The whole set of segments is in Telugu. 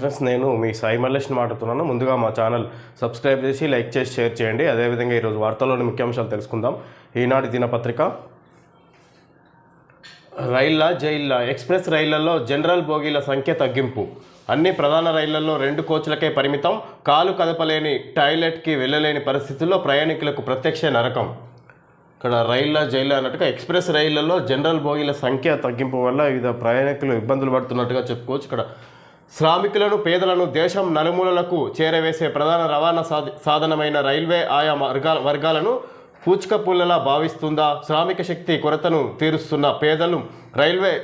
ఫ్రెండ్స్ నేను మీ సాయి మల్లేష్ని మాట్లాడుతున్నాను. ముందుగా మా ఛానల్ సబ్స్క్రైబ్ చేసి లైక్ చేసి షేర్ చేయండి. అదేవిధంగా ఈరోజు వార్తల్లోని ముఖ్యాంశాలు తెలుసుకుందాం. ఈనాటి దినపత్రిక. రైళ్ళ జైళ్ళ ఎక్స్ప్రెస్ రైళ్ళలో జనరల్ బోగీల సంఖ్య తగ్గింపు. అన్ని ప్రధాన రైళ్ళలో రెండు కోచ్లకే పరిమితం. కాలు కదపలేని టాయిలెట్కి వెళ్ళలేని పరిస్థితుల్లో ప్రయాణికులకు ప్రత్యక్ష నరకం. ఇక్కడ రైళ్ళ జైళ్ళ అన్నట్టుగా ఎక్స్ప్రెస్ రైళ్ళలో జనరల్ బోగీల సంఖ్య తగ్గింపు వల్ల వివిధ ప్రయాణికులు ఇబ్బందులు పడుతున్నట్టుగా చెప్పుకోవచ్చు. ఇక్కడ శ్రామికులను పేదలను దేశం నలుమూలలకు చేరవేసే ప్రధాన రవాణా సాధ సాధనమైన రైల్వే ఆయా వర్గాల వర్గాలను పూచిక పుల్లలా భావిస్తుందా? శ్రామిక శక్తి కొరతను తీరుస్తున్న పేదలు రైల్వే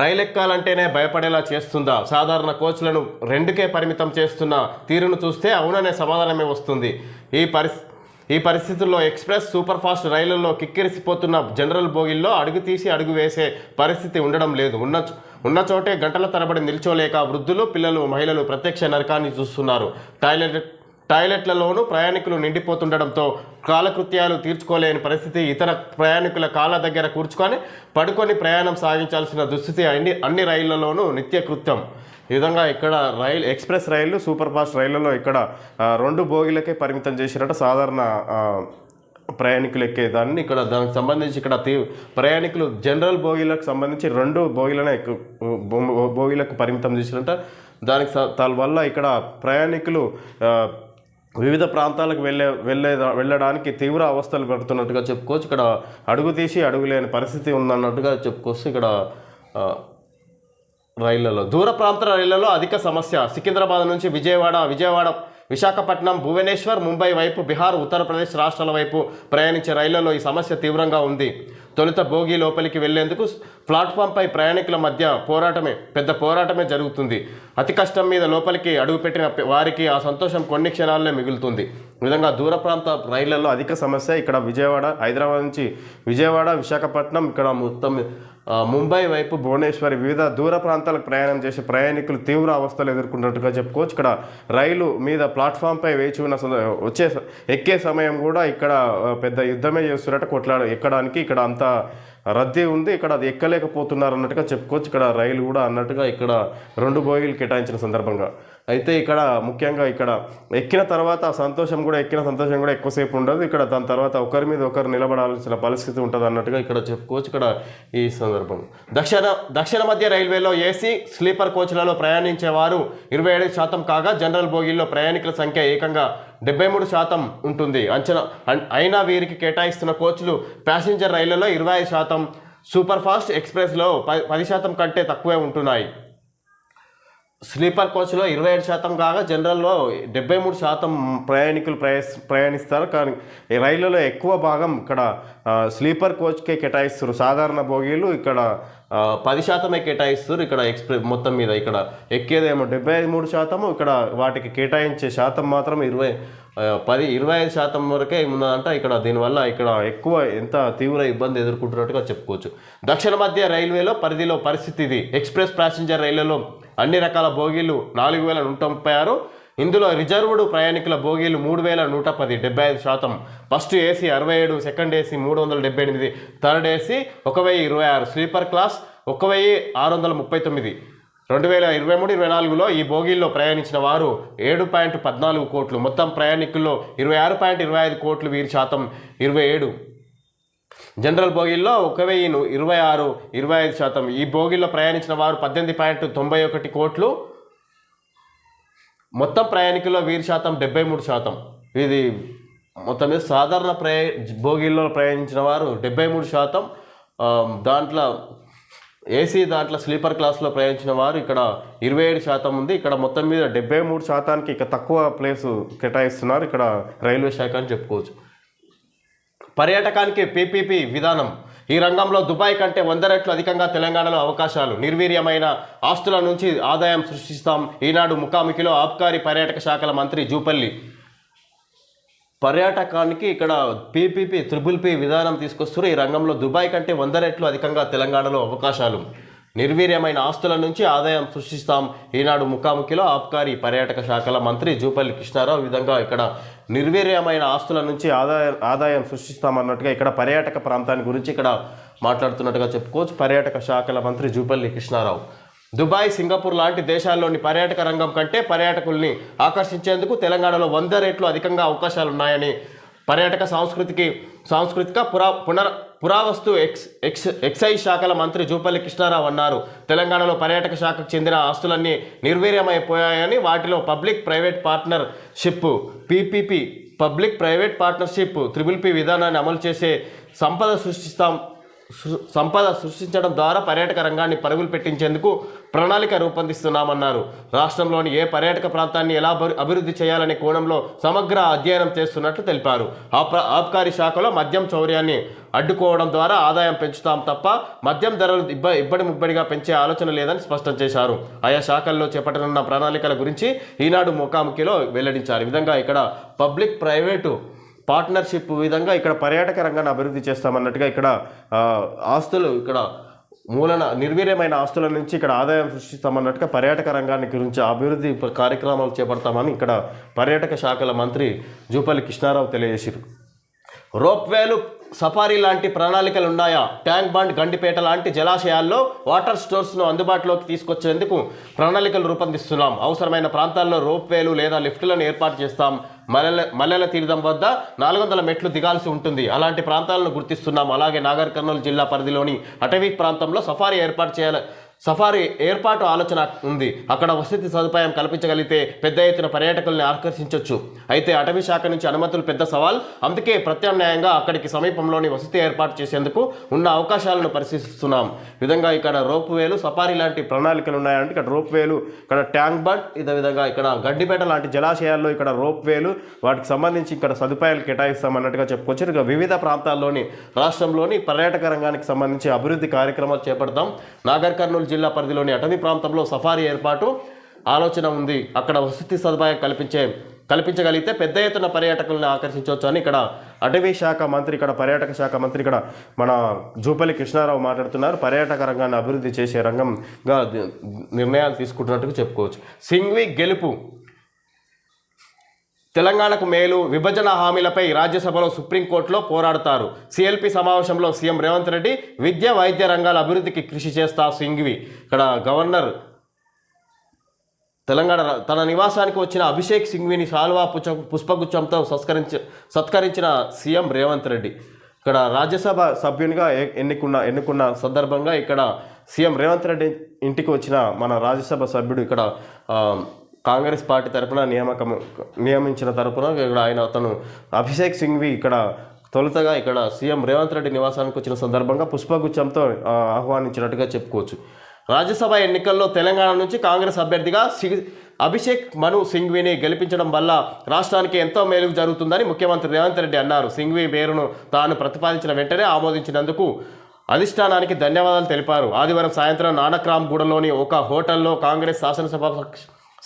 రైలు ఎక్కాలంటేనే భయపడేలా చేస్తుందా? సాధారణ కోచ్లను రెండుకే పరిమితం చేస్తున్న తీరును చూస్తే అవుననే సమాధానమే వస్తుంది. ఈ పరిస్ ఈ పరిస్థితుల్లో ఎక్స్ప్రెస్ సూపర్ ఫాస్ట్ రైళ్ళలో కిక్కిరిసిపోతున్న జనరల్ బోగిల్లో అడుగు తీసి అడుగు వేసే పరిస్థితి ఉండడం లేదు. ఉన్న ఉన్న చోటే గంటల తరబడి నిల్చోలేక వృద్ధులు పిల్లలు మహిళలు ప్రత్యక్ష నరకాన్ని చూస్తున్నారు. టాయిలెట్ టాయిలెట్లలోనూ ప్రయాణికులు నిండిపోతుండడంతో కాలకృత్యాలు తీర్చుకోలేని పరిస్థితి ఇతర ప్రయాణికుల కాళ్ళ దగ్గర కూర్చుకొని పడుకొని ప్రయాణం సాగించాల్సిన దుస్థితి అన్ని అన్ని రైళ్ళలోనూ నిత్యకృత్యం. ఈ విధంగా ఇక్కడ రైలు ఎక్స్ప్రెస్ రైళ్ళు సూపర్ ఫాస్ట్ రైళ్ళలో ఇక్కడ రెండు బోగిలకే పరిమితం చేసినట్టు సాధారణ ప్రయాణికులు ఎక్కేదాన్ని ఇక్కడ దానికి సంబంధించి ఇక్కడ తీ ప్రయాణికులు జనరల్ బోగీలకు సంబంధించి రెండు బోగీలనే ఎక్కు బోగీలకు పరిమితం చేసినట్ట దానికి దాని వల్ల ఇక్కడ ప్రయాణికులు వివిధ ప్రాంతాలకు వెళ్ళే వెళ్ళే వెళ్ళడానికి తీవ్ర అవస్థలు పడుతున్నట్టుగా చెప్పుకోవచ్చు. ఇక్కడ అడుగు తీసి అడుగు లేని పరిస్థితి ఉందన్నట్టుగా చెప్పుకోవచ్చు. ఇక్కడ రైళ్ళలో దూర ప్రాంత రైళ్ళలో అధిక సమస్య. సికింద్రాబాద్ నుంచి విజయవాడ విజయవాడ విశాఖపట్నం భువనేశ్వర్ ముంబై వైపు బీహార్ ఉత్తరప్రదేశ్ రాష్ట్రాల వైపు ప్రయాణించే రైళ్ళలో ఈ సమస్య తీవ్రంగా ఉంది. తొలుత బోగి లోపలికి వెళ్ళేందుకు ప్లాట్ఫామ్పై ప్రయాణికుల మధ్య పోరాటమే పెద్ద పోరాటమే జరుగుతుంది. అతి కష్టం మీద లోపలికి అడుగుపెట్టిన వారికి ఆ సంతోషం కొన్ని క్షణాల్లో మిగులుతుంది. విధంగా దూర ప్రాంత రైళ్ళలో అధిక సమస్య ఇక్కడ విజయవాడ హైదరాబాద్ నుంచి విజయవాడ విశాఖపట్నం ఇక్కడ మొత్తం ముంబై వైపు భువనేశ్వరి వివిధ దూర ప్రాంతాలకు ప్రయాణం చేసే ప్రయాణికులు తీవ్ర అవస్థలు ఎదుర్కొన్నట్టుగా చెప్పుకోవచ్చు. ఇక్కడ రైలు మీద ప్లాట్ఫామ్పై వేచి ఉన్న వచ్చే ఎక్కే సమయం కూడా ఇక్కడ పెద్ద యుద్ధమే చేస్తున్నట్టు కొట్లాడ ఎక్కడానికి ఇక్కడ అంతా రద్దీ ఉంది. ఇక్కడ అది ఎక్కలేకపోతున్నారు అన్నట్టుగా చెప్పుకోవచ్చు. ఇక్కడ రైలు కూడా అన్నట్టుగా ఇక్కడ రెండు బోగీలు కేటాయించిన సందర్భంగా. అయితే ఇక్కడ ముఖ్యంగా ఇక్కడ ఎక్కిన తర్వాత సంతోషం కూడా ఎక్కిన సంతోషం కూడా ఎక్కువసేపు ఉండదు. ఇక్కడ దాని తర్వాత ఒకరి మీద ఒకరు నిలబడాల్సిన పరిస్థితి ఉంటుంది అన్నట్టుగా ఇక్కడ చెప్పుకోవచ్చు. ఇక్కడ ఈ సందర్భం. దక్షిణ దక్షిణ మధ్య రైల్వేలో ఏసీ స్లీపర్ కోచ్లలో ప్రయాణించేవారు ఇరవై ఏడు శాతం కాగా జనరల్ బోగీల్లో ప్రయాణికుల సంఖ్య ఏకంగా డెబ్బై మూడు శాతం ఉంటుంది. అంచనా అయినా వీరికి కేటాయిస్తున్న కోచ్లు ప్యాసింజర్ రైళ్ళలో ఇరవై ఐదు శాతం సూపర్ ఫాస్ట్ ఎక్స్ప్రెస్లో ప పది శాతం కంటే తక్కువే ఉంటున్నాయి. స్లీపర్ కోచ్లో ఇరవై ఏడు శాతం కాగా జనరల్లో డెబ్బై మూడు శాతం ప్రయాణికులు ప్రయాస్ ప్రయాణిస్తారు. కానీ రైళ్ళలో ఎక్కువ భాగం ఇక్కడ స్లీపర్ కోచ్కే కేటాయిస్తారు. సాధారణ బోగీలు ఇక్కడ పది శాతమే కేటాయిస్తారు. ఇక్కడ ఎక్స్ప్రెస్ మొత్తం మీద ఇక్కడ ఎక్కేదేమో డెబ్బై మూడు శాతము. ఇక్కడ వాటికి కేటాయించే శాతం మాత్రం ఇరవై పది ఇరవై ఐదు శాతం వరకే ఉన్నదంట. ఇక్కడ దీనివల్ల ఇక్కడ ఎక్కువ ఎంత తీవ్ర ఇబ్బంది ఎదుర్కొంటున్నట్టుగా చెప్పుకోవచ్చు. దక్షిణ మధ్య రైల్వేలో పరిధిలో పరిస్థితి ఇది. ఎక్స్ప్రెస్ ప్యాసింజర్ రైళ్ళలో అన్ని రకాల బోగీలు నాలుగు వేల నూట ముప్పై ఆరు. ఇందులో రిజర్వ్డ్ ప్రయాణికుల బోగీలు మూడు వేల నూట పది డెబ్బై ఐదు శాతం. ఫస్ట్ ఏసీ అరవై ఏడు సెకండ్ ఏసీ మూడు వందల డెబ్బై ఎనిమిది థర్డ్ ఏసీ ఒక వెయ్యి ఇరవై ఆరు. స్లీపర్ క్లాస్ ఒక వెయ్యి ఆరు వందల ముప్పై తొమ్మిది. రెండు వేల ఇరవై మూడు ఇరవై నాలుగులో ఈ బోగీల్లో ప్రయాణించిన వారు ఏడు పాయింట్ పద్నాలుగు కోట్లు. మొత్తం ప్రయాణికుల్లో ఇరవై ఆరు పాయింట్ ఇరవై ఐదు కోట్లు వీరి శాతం. ఇరవై ఏడు జనరల్ బోగీల్లో ఒక వెయ్యిను ఇరవై ఆరు ఇరవై ఐదు శాతం. ఈ బోగీల్లో ప్రయాణించిన వారు పద్దెనిమిది పాయింట్ తొంభై ఒకటి కోట్లు. మొత్తం ప్రయాణికుల్లో వీరి శాతం డెబ్బై మూడు శాతం. ఇది మొత్తం మీద సాధారణ ప్రయా బోగిల్లో ప్రయాణించిన వారు డెబ్బై మూడు శాతం. దాంట్లో ఏసీ దాంట్లో స్లీపర్ క్లాస్లో ప్రయాణించిన వారు ఇక్కడ ఇరవై ఏడు శాతం ఉంది. ఇక్కడ మొత్తం మీద డెబ్బై మూడు శాతానికి ఇక తక్కువ ప్లేసు కేటాయిస్తున్నారు. ఇక్కడ రైల్వే శాఖ అని చెప్పుకోవచ్చు. పర్యాటకానికి పీపీపీ విధానం. ఈ రంగంలో దుబాయ్ కంటే వంద రెట్లు అధికంగా తెలంగాణలో అవకాశాలు. నిర్వీర్యమైన ఆస్తుల నుంచి ఆదాయం సృష్టిస్తాం. ఈనాడు ముఖాముఖిలో ఆబ్కారీ పర్యాటక శాఖల మంత్రి జూపల్లి. పర్యాటకానికి ఇక్కడ పీపీపీ త్రిబుల్ పి విధానం తీసుకొస్తున్నారు. ఈ రంగంలో దుబాయ్ కంటే వంద రెట్లు అధికంగా తెలంగాణలో అవకాశాలు. నిర్వీర్యమైన ఆస్తుల నుంచి ఆదాయం సృష్టిస్తాం. ఈనాడు ముఖాముఖిలో ఆబ్కారీ పర్యాటక శాఖల మంత్రి జూపల్లి కృష్ణారావు విధంగా ఇక్కడ నిర్వీర్యమైన ఆస్తుల నుంచి ఆదాయం ఆదాయం సృష్టిస్తామన్నట్టుగా ఇక్కడ పర్యాటక ప్రాంతాన్ని గురించి ఇక్కడ మాట్లాడుతున్నట్టుగా చెప్పుకోవచ్చు. పర్యాటక శాఖల మంత్రి జూపల్లి కృష్ణారావు. దుబాయ్ సింగపూర్ లాంటి దేశాల్లోని పర్యాటక రంగం కంటే పర్యాటకుల్ని ఆకర్షించేందుకు తెలంగాణలో వంద రేట్లు అధికంగా అవకాశాలు ఉన్నాయని పర్యాటక సాంస్కృతికి సాంస్కృతిక పురా పునర్ పురావస్తు ఎక్స్ ఎక్స్ ఎక్సైజ్ శాఖల మంత్రి జూపల్లి కృష్ణారావు అన్నారు. తెలంగాణలో పర్యాటక శాఖకు చెందిన ఆస్తులన్నీ నిర్వీర్యమైపోయాయని వాటిలో public private partnership PPP public private partnership triple P విధానాన్ని అమలు చేసే సంపద సృష్టిస్తాం సంపద సృష్టించడం ద్వారా పర్యాటక రంగాన్ని పరుగులు పెట్టించేందుకు ప్రణాళిక రూపొందిస్తున్నామన్నారు. రాష్ట్రంలోని ఏ పర్యాటక ప్రాంతాన్ని ఎలా అభివృద్ధి చేయాలనే కోణంలో సమగ్ర అధ్యయనం చేస్తున్నట్లు తెలిపారు. ఆబ్కారీ శాఖలో మద్యం చౌర్యాన్ని అడ్డుకోవడం ద్వారా ఆదాయం పెంచుతాం తప్ప మద్యం ధరలు ఇబ్బ ఇబ్బడి ముబ్బడిగా పెంచే ఆలోచన లేదని స్పష్టం చేశారు. ఆయా శాఖల్లో చేపట్టనున్న ప్రణాళికల గురించి ఈనాడు ముఖాముఖిలో వెల్లడించారు. ఈ విధంగా ఇక్కడ పబ్లిక్ ప్రైవేటు పార్ట్నర్షిప్ విధంగా ఇక్కడ పర్యాటక రంగాన్ని అభివృద్ధి చేస్తామన్నట్టుగా ఇక్కడ ఆస్తులు ఇక్కడ మూలన నిర్వీర్యమైన ఆస్తుల నుంచి ఇక్కడ ఆదాయం సృష్టిస్తామన్నట్టుగా పర్యాటక రంగాన్ని గురించి అభివృద్ధి కార్యక్రమాలు చేపడతామని ఇక్కడ పర్యాటక శాఖల మంత్రి జూపల్లి కృష్ణారావు తెలియజేశారు రోప్వేలు సఫారీ లాంటి ప్రణాళికలు ఉన్నాయా? ట్యాంక్ బండ్ గండిపేట లాంటి జలాశయాల్లో వాటర్ స్టోర్స్ను అందుబాటులోకి తీసుకొచ్చేందుకు ప్రణాళికలు రూపొందిస్తున్నాం. అవసరమైన ప్రాంతాల్లో రోప్వేలు లేదా లిఫ్టులను ఏర్పాటు చేస్తాం. మల్లెల మల్లెల తీర్థం వద్ద నాలుగు వందల మెట్లు దిగాల్సి ఉంటుంది. అలాంటి ప్రాంతాలను గుర్తిస్తున్నాం. అలాగే నాగర్ కర్నూలు జిల్లా పరిధిలోని అటవీ ప్రాంతంలో సఫారీ ఏర్పాటు చేయాలి సఫారీ ఏర్పాటు ఆలోచన ఉంది. అక్కడ వసతి సదుపాయం కల్పించగలిగితే పెద్ద ఎత్తున పర్యాటకుల్ని ఆకర్షించవచ్చు అయితే అటవీ శాఖ నుంచి అనుమతులు పెద్ద సవాల్. అందుకే ప్రత్యామ్నాయంగా అక్కడికి సమీపంలోని వసతి ఏర్పాటు చేసేందుకు ఉన్న అవకాశాలను పరిశీలిస్తున్నాం. విధంగా ఇక్కడ రోప్ వేలు సఫారీ లాంటి ప్రణాళికలు ఉన్నాయంటే ఇక్కడ రోప్ వేలు ఇక్కడ ట్యాంక్ బండ్ ఇదే విధంగా ఇక్కడ గడ్డిపేట లాంటి జలాశయాల్లో ఇక్కడ రోప్ వేలు వాటికి సంబంధించి ఇక్కడ సదుపాయాలు కేటాయిస్తామన్నట్టుగా చెప్పుకోవచ్చు ఇక వివిధ ప్రాంతాల్లోని రాష్ట్రంలోని పర్యాటక రంగానికి సంబంధించి అభివృద్ధి కార్యక్రమాలు చేపడతాం. నాగర్ కర్నూలు జిల్లా పరిధిలోని అటవీ ప్రాంతంలో సఫారీ ఏర్పాటు ఆలోచన ఉంది. అక్కడ వసతి సదుపాయం కల్పించే కల్పించగలిగితే పెద్ద ఎత్తున పర్యాటకులను ఆకర్షించవచ్చు అని ఇక్కడ అటవీ శాఖ మంత్రి ఇక్కడ పర్యాటక శాఖ మంత్రి ఇక్కడ మన జూపల్లి కృష్ణారావు మాట్లాడుతున్నారు. పర్యాటక రంగాన్ని అభివృద్ధి చేసే రంగంగా నిర్ణయాలు తీసుకుంటున్నట్టుగా చెప్పుకోవచ్చు. సింగ్వి గెలుపు తెలంగాణకు మేలు విభజన హామీలపై రాజ్యసభలో సుప్రీంకోర్టులో పోరాడతారు. సిఎల్పి సమావేశంలో సీఎం రేవంత్ రెడ్డి విద్య వైద్య రంగాల అభివృద్ధికి కృషి చేస్తా సింగ్వి. ఇక్కడ గవర్నర్ తెలంగాణ తన నివాసానికి వచ్చిన అభిషేక్ సింగ్విని సాల్వా పుచ్చ పుష్పగుచ్చంతో సత్కరించ సత్కరించిన సీఎం రేవంత్ రెడ్డి. ఇక్కడ రాజ్యసభ సభ్యునిగా ఎన్నుకున్న ఎన్నుకున్న సందర్భంగా ఇక్కడ సీఎం రేవంత్ రెడ్డి ఇంటికి వచ్చిన మన రాజ్యసభ సభ్యుడు ఇక్కడ కాంగ్రెస్ పార్టీ తరపున నియామకం నియమించిన తరపున ఇక్కడ ఆయన అతను అభిషేక్ సింగ్వి ఇక్కడ తొలుతగా ఇక్కడ సీఎం రేవంత్ రెడ్డి నివాసానికి వచ్చిన సందర్భంగా పుష్పగుచ్చంతో ఆహ్వానించినట్టుగా చెప్పుకోవచ్చు. రాజ్యసభ ఎన్నికల్లో తెలంగాణ నుంచి కాంగ్రెస్ అభ్యర్థిగా అభిషేక్ మను సింఘ్విని గెలిపించడం వల్ల రాష్ట్రానికి ఎంతో మేలు జరుగుతుందని ముఖ్యమంత్రి రేవంత్ రెడ్డి అన్నారు. సింఘ్వి పేరును తాను ప్రతిపాదించిన వెంటనే ఆమోదించినందుకు అధిష్టానానికి ధన్యవాదాలు తెలిపారు. ఆదివారం సాయంత్రం నానక్రామ్గూడలోని ఒక హోటల్లో కాంగ్రెస్ శాసనసభ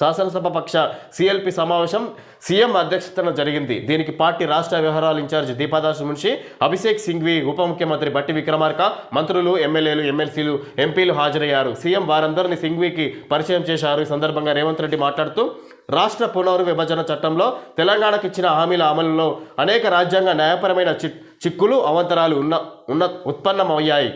శాసనసభ పక్ష సిఎల్పి సమావేశం సీఎం అధ్యక్షతన జరిగింది. దీనికి పార్టీ రాష్ట్ర వ్యవహారాల ఇన్ఛార్జ్ దీపాదాస్ మున్షి అభిషేక్ సింఘ్వి ఉప ముఖ్యమంత్రి బట్టి విక్రమార్క మంత్రులు ఎమ్మెల్యేలు ఎమ్మెల్సీలు ఎంపీలు హాజరయ్యారు. సీఎం వారందరినీ సింఘ్వికి పరిచయం చేశారు. ఈ సందర్భంగా రేవంత్ రెడ్డి మాట్లాడుతూ రాష్ట్ర పునర్విభజన చట్టంలో తెలంగాణకు ఇచ్చిన హామీల అమలులో అనేక రాజ్యాంగ న్యాయపరమైన చిక్ చిక్కులు అవంతరాలు ఉన్న ఉన్న ఉత్పన్నమయ్యాయి.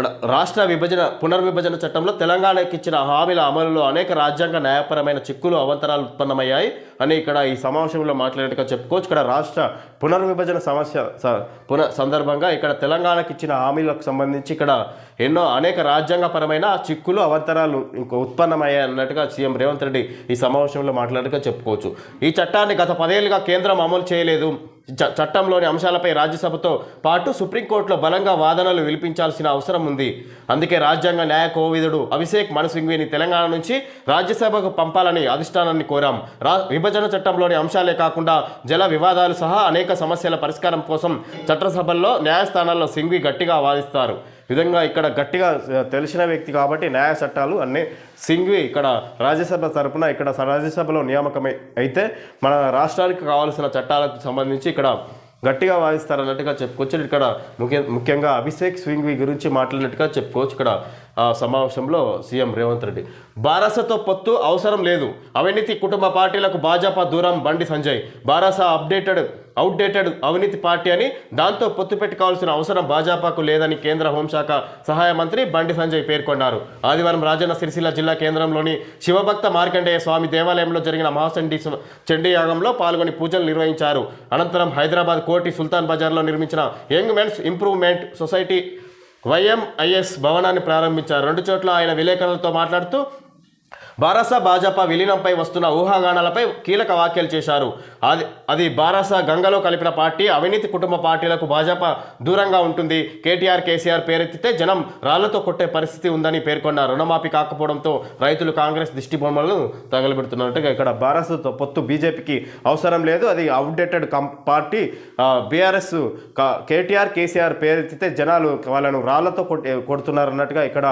రాష్ట్ర విభజన పునర్విభజన చట్టంలో తెలంగాణకి ఇచ్చిన హామీల అమలులో అనేక రాజ్యాంగ న్యాయపరమైన చిక్కులు అవంతరాలు ఉత్పన్నమయ్యాయి. అని ఇక్కడ ఈ సమావేశంలో మాట్లాడినట్టుగా చెప్పుకోవచ్చు. ఇక్కడ రాష్ట్ర పునర్విభజన సమస్య స- పున సందర్భంగా ఇక్కడ తెలంగాణకి ఇచ్చిన హామీలకు సంబంధించి ఇక్కడ ఎన్నో అనేక రాజ్యాంగపరమైన చిక్కులు అవంతరాలు ఇంకో ఉత్పన్నమయ్యాయి అన్నట్టుగా సీఎం రేవంత్ రెడ్డి ఈ సమావేశంలో మాట్లాడగా చెప్పుకోవచ్చు. ఈ చట్టాన్ని గత పదేళ్ళుగా కేంద్రం అమలు చేయలేదు. చట్టంలోని అంశాలపై రాజ్యసభతో పాటు సుప్రీంకోర్టులో బలంగా వాదనలు వినిపించాల్సిన అవసరం ఉంది. అందుకే రాజ్యాంగ న్యాయ కోవిదుడు అభిషేక్ మనసింగ్విని తెలంగాణ నుంచి రాజ్యసభకు పంపాలని అధిష్టానాన్ని కోరాం. రా విభజన చట్టంలోని అంశాలే కాకుండా జల వివాదాలు సహా అనేక సమస్యల పరిష్కారం కోసం చట్టసభల్లో న్యాయస్థానాల్లో సింగ్వి గట్టిగా వాదిస్తారు. విధంగా ఇక్కడ గట్టిగా తెలిసిన వ్యక్తి కాబట్టి న్యాయ చట్టాలు అన్నీ సింఘ్వి ఇక్కడ రాజ్యసభ తరపున ఇక్కడ రాజ్యసభలో నియామకమై అయితే మన రాష్ట్రానికి కావాల్సిన చట్టాలకు సంబంధించి ఇక్కడ గట్టిగా వాదిస్తారన్నట్టుగా చెప్పుకోవచ్చు. ఇక్కడ ముఖ్య ముఖ్యంగా అభిషేక్ స్వింగ్వి గురించి మాట్లాడినట్టుగా చెప్పుకోవచ్చు ఇక్కడ ఆ సమావేశంలో సీఎం రేవంత్ రెడ్డి. బారాసతో పొత్తు అవసరం లేదు. అవినీతి కుటుంబ పార్టీలకు భాజపా దూరం బండి సంజయ్. బారస అప్డేటెడ్ అవుట్డేటెడ్ అవినీతి పార్టీ అని దాంతో పొత్తు పెట్టుకోవాల్సిన అవసరం భాజపాకు లేదని కేంద్ర హోంశాఖ సహాయ మంత్రి బండి సంజయ్ పేర్కొన్నారు. ఆదివారం రాజన్న సిరిసిల్ల జిల్లా కేంద్రంలోని శివభక్త మార్కండేయ స్వామి దేవాలయంలో జరిగిన మహాచండీ చండీ యాగంలో పాల్గొని పూజలు నిర్వహించారు. అనంతరం హైదరాబాద్ కోటి సుల్తాన్ బజార్లో నిర్మించిన young men's improvement society YMIS భవనాన్ని ప్రారంభించారు. రెండు చోట్ల ఆయన విలేకరులతో మాట్లాడుతూ బారాస భాజపా విలీనంపై వస్తున్న ఊహాగానాలపై కీలక వ్యాఖ్యలు చేశారు. అది అది బారాస గంగలో కలిపిన పార్టీ అవినీతి కుటుంబ పార్టీలకు భాజపా దూరంగా ఉంటుంది. కేటీఆర్ కేసీఆర్ పేరెత్తితే జనం రాళ్ళతో కొట్టే పరిస్థితి ఉందని పేర్కొన్నారు. రుణమాఫీ కాకపోవడంతో రైతులు కాంగ్రెస్ దిష్టి బొమ్మలను తగలబెడుతున్నట్టుగా ఇక్కడ బారాసతో పొత్తు బీజేపీకి అవసరం లేదు. అది outdated cum party. BRS KTR KCR పేరెత్తితే జనాలు వాళ్ళను రాళ్ళతో కొట్టి కొడుతున్నారు అన్నట్టుగా ఇక్కడ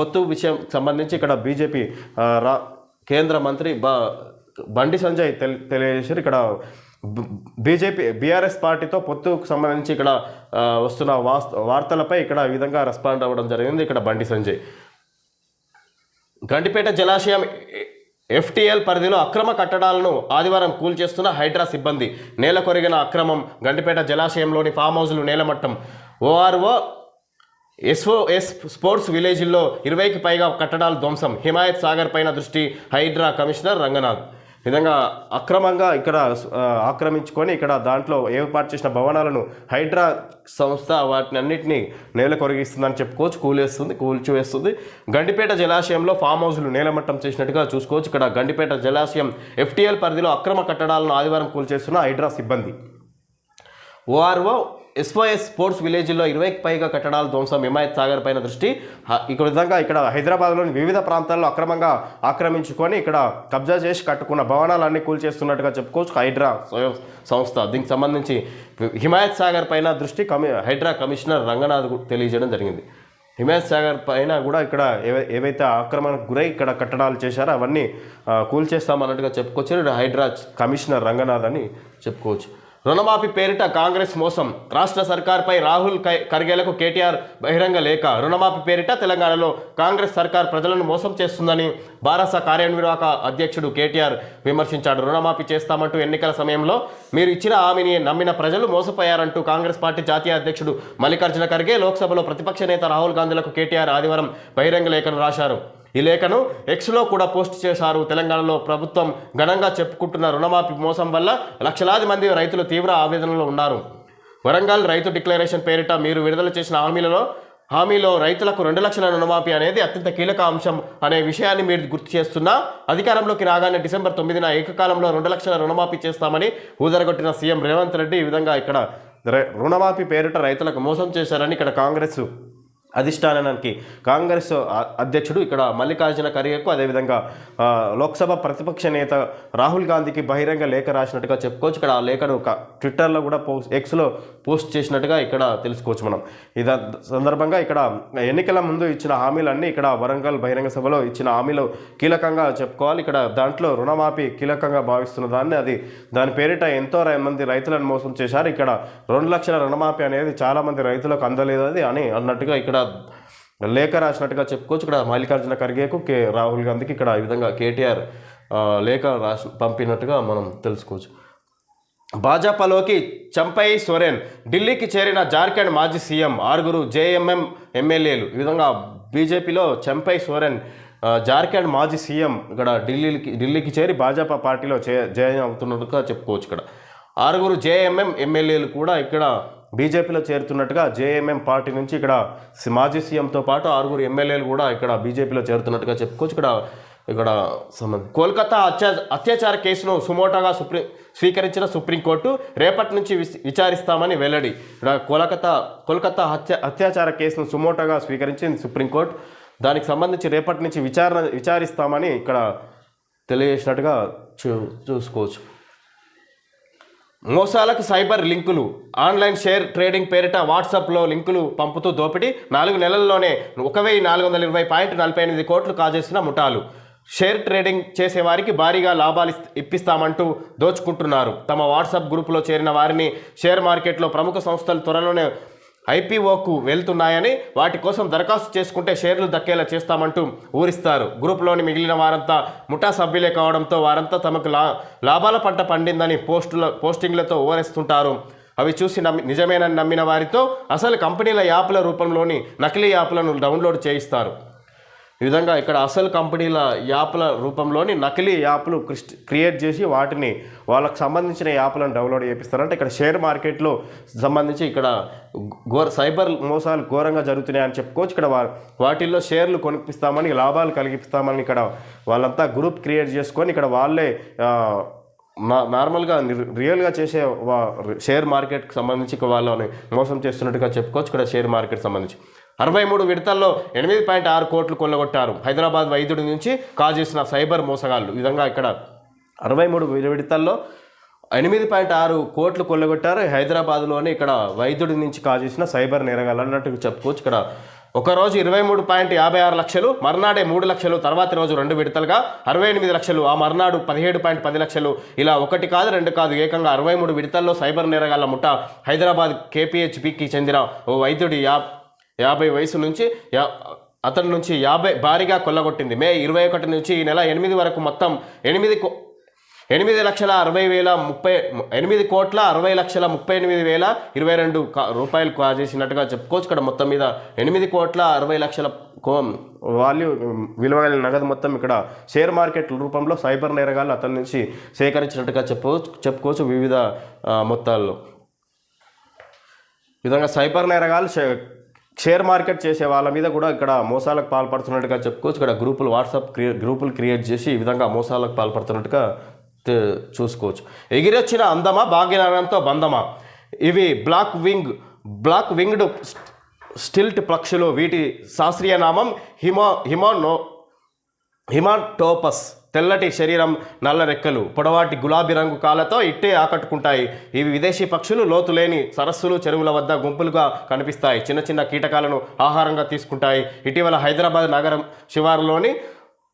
పొత్తు విషయం సంబంధించి ఇక్కడ బీజేపీ రా కేంద్ర మంత్రి బ బండి సంజయ్ తెలి తెలియజేశారు. ఇక్కడ బీజేపీ బీఆర్ఎస్ పార్టీతో పొత్తుకు సంబంధించి ఇక్కడ వస్తున్న వాస్ వార్తలపై ఇక్కడ ఈ విధంగా రెస్పాండ్ అవ్వడం జరిగింది ఇక్కడ బండి సంజయ్. గండిపేట జలాశయం ఎఫ్టీఎల్ పరిధిలో అక్రమ కట్టడాలను ఆదివారం కూల్చేస్తున్న హైడ్రా సిబ్బంది. నేల కొరిగిన అక్రమం గండిపేట జలాశయంలోని ఫామ్ హౌస్లు నేలమట్టం. ఓఆర్ఓ ఎస్ఓఎస్ స్పోర్ట్స్ విలేజ్లో ఇరవైకి పైగా కట్టడాలు ధ్వంసం. హిమాయత్ సాగర్ పైన దృష్టి హైడ్రా కమిషనర్ రంగనాథ్. విధంగా అక్రమంగా ఇక్కడ ఆక్రమించుకొని ఇక్కడ దాంట్లో ఏర్పాటు చేసిన భవనాలను హైడ్రా సంస్థ వాటిని అన్నింటినీ నేల కొరిగిస్తుందని చెప్పుకోవచ్చు కూలేస్తుంది కూల్చివేస్తుంది. గండిపేట జలాశయంలో ఫామ్ హౌస్లు నేలమట్టం చేసినట్టుగా చూసుకోవచ్చు. ఇక్కడ గండిపేట జలాశయం ఎఫ్టీఎల్ పరిధిలో అక్రమ కట్టడాలను ఆదివారం కూల్చేస్తున్న హైడ్రా సిబ్బంది. ఓఆర్ఓ ఎస్వైఎస్ స్పోర్ట్స్ విలేజ్లో ఇరవైకి పైగా కట్టడాల ధ్వంసం హిమాయత్ సాగర్ పైన దృష్టి. ఇక్కడ విధంగా ఇక్కడ హైదరాబాద్లోని వివిధ ప్రాంతాల్లో అక్రమంగా ఆక్రమించుకొని ఇక్కడ కబ్జా చేసి కట్టుకున్న భవనాలన్నీ కూల్చేస్తున్నట్టుగా చెప్పుకోవచ్చు హైడ్రా స్వయం సంస్థ. దీనికి సంబంధించి హిమాయత్ సాగర్ పైన దృష్టి కమి హైడ్రా కమిషనర్ రంగనాథ్ తెలియజేయడం జరిగింది. హిమాయత్ సాగర్ పైన కూడా ఇక్కడ ఏవైతే ఆక్రమణకు గురై ఇక్కడ కట్టడాలు చేశారో అవన్నీ కూల్చేస్తామన్నట్టుగా చెప్పుకోవచ్చు. హైడ్రా కమిషనర్ రంగనాథ్ అని చెప్పుకోవచ్చు. రుణమాఫీ పేరిట కాంగ్రెస్ మోసం. రాష్ట్ర సర్కార్పై రాహుల్ కై- ఖర్గేలకు కేటీఆర్ బహిరంగ లేఖ. రుణమాఫీ పేరిట తెలంగాణలో కాంగ్రెస్ సర్కార్ ప్రజలను మోసం చేస్తుందని భారత కార్యనిర్వాహక అధ్యక్షుడు కేటీఆర్ విమర్శించాడు. రుణమాఫీ చేస్తామంటూ ఎన్నికల సమయంలో మీరు ఇచ్చిన హామీని నమ్మిన ప్రజలు మోసపోయారంటూ కాంగ్రెస్ పార్టీ జాతీయ అధ్యక్షుడు మల్లికార్జున ఖర్గే లోక్సభలో ప్రతిపక్ష నేత రాహుల్ గాంధీలకు కేటీఆర్ ఆదివారం బహిరంగ లేఖను రాశారు. ఈ లేఖను ఎక్స్లో కూడా పోస్ట్ చేశారు. తెలంగాణలో ప్రభుత్వం ఘనంగా చెప్పుకుంటున్న రుణమాఫీ మోసం వల్ల లక్షలాది మంది రైతులు తీవ్ర ఆవేదనలో ఉన్నారు. వరంగల్ రైతు డిక్లరేషన్ పేరిట మీరు విడుదల చేసిన హామీలలో హామీలో రైతులకు రెండు లక్షల రుణమాఫీ అనేది అత్యంత కీలక అంశం అనే విషయాన్ని మీరు గుర్తు చేస్తున్నా. అధికారంలోకి రాగానే డిసెంబర్ తొమ్మిదిన ఏకకాలంలో రెండు లక్షల రుణమాఫీ చేస్తామని ఊదరగొట్టిన సీఎం రేవంత్ రెడ్డి ఈ విధంగా ఇక్కడ రుణమాఫీ పేరిట రైతులకు మోసం చేశారని ఇక్కడ కాంగ్రెస్ అధిష్టానానికి కాంగ్రెస్ అధ్యక్షుడు ఇక్కడ మల్లికార్జున ఖర్గేకు అదేవిధంగా లోక్సభ ప్రతిపక్ష నేత రాహుల్ గాంధీకి బహిరంగ లేఖ రాసినట్టుగా చెప్పుకోవచ్చు. ఇక్కడ ఆ లేఖను ఒక ట్విట్టర్లో కూడా పోస్ట్ ఎక్స్లో పోస్ట్ చేసినట్టుగా ఇక్కడ తెలుసుకోవచ్చు మనం. ఇది సందర్భంగా ఇక్కడ ఎన్నికల ముందు ఇచ్చిన హామీలన్నీ ఇక్కడ వరంగల్ బహిరంగ సభలో ఇచ్చిన హామీలు కీలకంగా చెప్పుకోవాలి. ఇక్కడ దాంట్లో రుణమాఫీ కీలకంగా భావిస్తున్న దాన్ని అది దాని పేరిట ఎంతో మంది రైతులను మోసం చేశారు. ఇక్కడ రెండు లక్షల రుణమాఫీ అనేది చాలామంది రైతులకు అందలేదు అది అని అన్నట్టుగా ఇక్కడ లేఖ రాసినట్టుగా చెప్పుకోవచ్చు. ఇక్కడ మల్లికార్జున ఖర్గేకు కే రాహుల్ గాంధీకి ఇక్కడ ఈ విధంగా కేటీఆర్ లేఖ రాసి పంపినట్టుగా మనం తెలుసుకోవచ్చు. భాజపాలోకి చంపై సోరెన్ ఢిల్లీకి చేరిన జార్ఖండ్ మాజీ సీఎం ఆరుగురు జేఎంఎం ఎమ్మెల్యేలు. ఈ విధంగా బీజేపీలో చంపై సోరెన్ జార్ఖండ్ మాజీ సీఎం ఇక్కడ ఢిల్లీకి ఢిల్లీకి చేరి భాజపా పార్టీలో చే జాయిన్ అవుతున్నట్టుగా చెప్పుకోవచ్చు ఇక్కడ. ఆరుగురు జేఎంఎం ఎమ్మెల్యేలు కూడా ఇక్కడ బీజేపీలో చేరుతున్నట్టుగా జేఎంఎం పార్టీ నుంచి ఇక్కడ మాజీ సీఎంతో పాటు ఆరుగురు ఎమ్మెల్యేలు కూడా ఇక్కడ బీజేపీలో చేరుతున్నట్టుగా చెప్పుకోవచ్చు. ఇక్కడ ఇక్కడ సంబంధం కోల్కతా అత్యా అత్యాచార కేసును సుమోటోగా సుప్రీం స్వీకరించిన సుప్రీంకోర్టు రేపటి నుంచి విస్- విచారిస్తామని వెల్లడి. ఇక్కడ కోలకతా కోల్కతా హత్య అత్యాచార కేసును సుమోటోగా స్వీకరించింది సుప్రీంకోర్టు. దానికి సంబంధించి రేపటి నుంచి విచారణ విచారిస్తామని ఇక్కడ తెలియజేసినట్టుగా చూ చూసుకోవచ్చు. మోసాలకు సైబర్ లింకులు. ఆన్లైన్ షేర్ ట్రేడింగ్ పేరిట వాట్సాప్లో లింకులు పంపుతూ దోపిడీ. నాలుగు నెలల్లోనే ఒక వెయ్యి నాలుగు వందల ఇరవై పాయింట్ నలభై ఎనిమిది కోట్లు కాజేసిన ముఠాలు. షేర్ ట్రేడింగ్ చేసేవారికి భారీగా లాభాలు ఇప్పిస్తామంటూ దోచుకుంటున్నారు. తమ వాట్సాప్ గ్రూపులో చేరిన వారిని షేర్ మార్కెట్లో ప్రముఖ సంస్థలు త్వరలోనే ఐపీఓకు వెళ్తున్నాయని వాటి కోసం దరఖాస్తు చేసుకుంటే షేర్లు దక్కేలా చేస్తామంటూ ఊరిస్తారు. గ్రూప్లోని మిగిలిన వారంతా ముఠా సభ్యులే కావడంతో వారంతా తమకు లా లాభాల పంట పండిందని పోస్టుల పోస్టింగ్లతో ఓరేస్తుంటారు. అవి చూసి నమ్మి నిజమేనని నమ్మిన వారితో అసలు కంపెనీల యాప్ల రూపంలోని నకిలీ యాప్లను డౌన్లోడ్ చేయిస్తారు. ఈ విధంగా ఇక్కడ అసలు కంపెనీల యాప్ల రూపంలోని నకిలీ యాప్లు క్రియేట్ చేసి వాటిని వాళ్ళకు సంబంధించిన యాప్లను డౌన్లోడ్ చేపిస్తారంటే ఇక్కడ షేర్ మార్కెట్లో సంబంధించి ఇక్కడ ఘోర సైబర్ మోసాలు ఘోరంగా జరుగుతున్నాయని చెప్పుకోవచ్చు. ఇక్కడ వా- వాటిల్లో షేర్లు కొనిపిస్తామని లాభాలు కలిగిస్తామని ఇక్కడ వాళ్ళంతా గ్రూప్ క్రియేట్ చేసుకొని ఇక్కడ వాళ్ళే నార్మల్గా రియల్గా చేసే వా- షేర్ మార్కెట్కి సంబంధించి వాళ్ళని మోసం చేస్తున్నట్టుగా చెప్పుకోవచ్చు. ఇక్కడ షేర్ మార్కెట్ సంబంధించి అరవై మూడు విడతల్లో ఎనిమిది పాయింట్ ఆరు కోట్లు కొల్లగొట్టారు. హైదరాబాద్ వైద్యుడి నుంచి కాజేసిన సైబర్ మోసగాళ్ళు ఈ విధంగా ఇక్కడ అరవై మూడు విడతల్లో ఎనిమిది పాయింట్ ఆరు కోట్లు కొల్లగొట్టారు. హైదరాబాద్లోని ఇక్కడ వైద్యుడి నుంచి కాజేసిన సైబర్ నేరగాళ్ళు అన్నట్టు చెప్పుకోవచ్చు. ఇక్కడ ఒక రోజు ఇరవై మూడు పాయింట్ యాభై ఆరు లక్షలు మర్నాడే మూడు లక్షలు తర్వాతి రోజు రెండు విడతలుగా అరవై ఎనిమిది లక్షలు ఆ మర్నాడు పదిహేడు పాయింట్ పది లక్షలు. ఇలా ఒకటి కాదు రెండు కాదు ఏకంగా అరవై మూడు విడతల్లో సైబర్ నేరగాళ్ళ ముఠ హైదరాబాద్ కేపీహెచ్పికి చెందిన ఓ వైద్యుడి యాప్ యాభై వయసు నుంచి యా అతని నుంచి యాభై భారీగా కొల్లగొట్టింది. మే ఇరవై ఒకటి నుంచి ఈ నెల ఎనిమిది వరకు మొత్తం ఎనిమిది కో- ఎనిమిది లక్షల అరవై వేల ముప్పై ఎనిమిది కోట్ల అరవై లక్షల ముప్పై ఎనిమిది వేల ఇరవై రెండు రూపాయలు కాజేసినట్టుగా చెప్పుకోవచ్చు ఇక్కడ మొత్తం మీద ఎనిమిది కోట్ల అరవై లక్షల కో వాల్యూ విలువ నగదు మొత్తం ఇక్కడ షేర్ మార్కెట్ రూపంలో సైబర్ నేరగాళ్ళు అతని నుంచి సేకరించినట్టుగా చెప్పుకోవచ్చు చెప్పుకోవచ్చు వివిధ మొత్తాల్లో. విధంగా సైబర్ నేరగాళ్ళు షేర్ మార్కెట్ చేసే వాళ్ళ మీద కూడా ఇక్కడ మోసాలకు పాల్పడుతున్నట్టుగా చెప్పుకోవచ్చు. ఇక్కడ గ్రూపులు వాట్సాప్ క్రియే గ్రూపులు క్రియేట్ చేసి ఈ విధంగా మోసాలకు పాల్పడుతున్నట్టుగా చూసుకోవచ్చు. ఎగిరొచ్చిన అందమా భాగ్యనగరంతో బంధమా? ఇవి black wing black winged stilt పక్షులు వీటి శాస్త్రీయ నామం హిమో హిమోనో హిమాటోపస్. తెల్లటి శరీరం నల్ల రెక్కలు పొడవాటి గులాబీ రంగు కాళ్ళతో ఇట్టే ఆకట్టుకుంటాయి. ఇవి విదేశీ పక్షులు లోతు లేని సరస్సులు చెరువుల వద్ద గుంపులుగా కనిపిస్తాయి. చిన్న చిన్న కీటకాలను ఆహారంగా తీసుకుంటాయి. ఇటీవల హైదరాబాద్ నగరం శివారులోని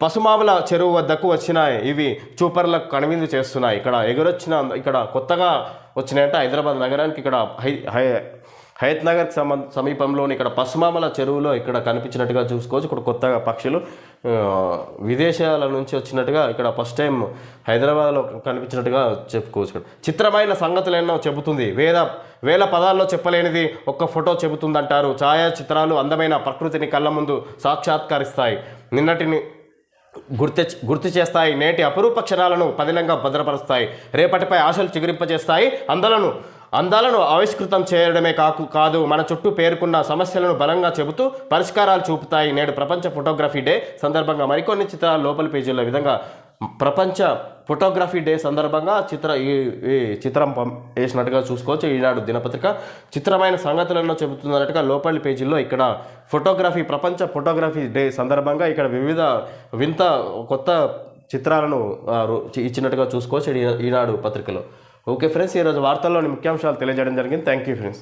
పసుమాముల చెరువు వద్దకు వచ్చిన ఇవి చూపర్లకు కనువిందు చేస్తున్నాయి. ఇక్కడ ఎగురొచ్చిన ఇక్కడ కొత్తగా వచ్చినాయంటే హైదరాబాద్ నగరానికి. ఇక్కడ హై హై హయత్ సమ సమీపంలోని ఇక్కడ పసుమామల చెరువులో ఇక్కడ కనిపించినట్టుగా చూసుకోవచ్చు. ఇక్కడ కొత్తగా పక్షులు విదేశాల నుంచి వచ్చినట్టుగా ఇక్కడ ఫస్ట్ టైం హైదరాబాద్లో కనిపించినట్టుగా చెప్పుకోవచ్చు ఇక్కడ. చిత్రమైన సంగతులు ఎన్నో చెబుతుంది. వేద వేల పదాల్లో చెప్పలేనిది ఒక్క ఫోటో చెబుతుందంటారు. ఛాయాచిత్రాలు అందమైన ప్రకృతిని కళ్ళ ముందు సాక్షాత్కరిస్తాయి. నిన్నటిని గుర్తు గుర్తు చేస్తాయి నేటి అపురూప క్షణాలను పదిలంగా భద్రపరుస్తాయి. రేపటిపై ఆశలు చిగురింపజేస్తాయి. అందలను అందాలను ఆవిష్కృతం చేయడమే కాకు కాదు మన చుట్టూ పేర్కొన్న సమస్యలను బలంగా చెబుతూ పరిష్కారాలు చూపుతాయి నేడు ప్రపంచ ఫోటోగ్రఫీ డే సందర్భంగా మరికొన్ని చిత్రాలు లోపల పేజీల విధంగా ప్రపంచ ఫోటోగ్రఫీ డే సందర్భంగా చిత్ర ఈ ఈ చిత్రం పం వేసినట్టుగా చూసుకోవచ్చు. ఈనాడు దినపత్రిక చిత్రమైన సంగతులను చెబుతున్నట్టుగా లోపలి పేజీలో ఇక్కడ ఫోటోగ్రఫీ ప్రపంచ ఫోటోగ్రఫీ డే సందర్భంగా ఇక్కడ వివిధ వింత కొత్త చిత్రాలను ఇచ్చినట్టుగా చూసుకోవచ్చు ఈ- ఈనాడు పత్రికలో. ఓకే ఫ్రెండ్స్ ఈరోజు వార్తల్లోని ముఖ్యాంశాలు తెలియజేయడం జరిగింది. Thank you friends.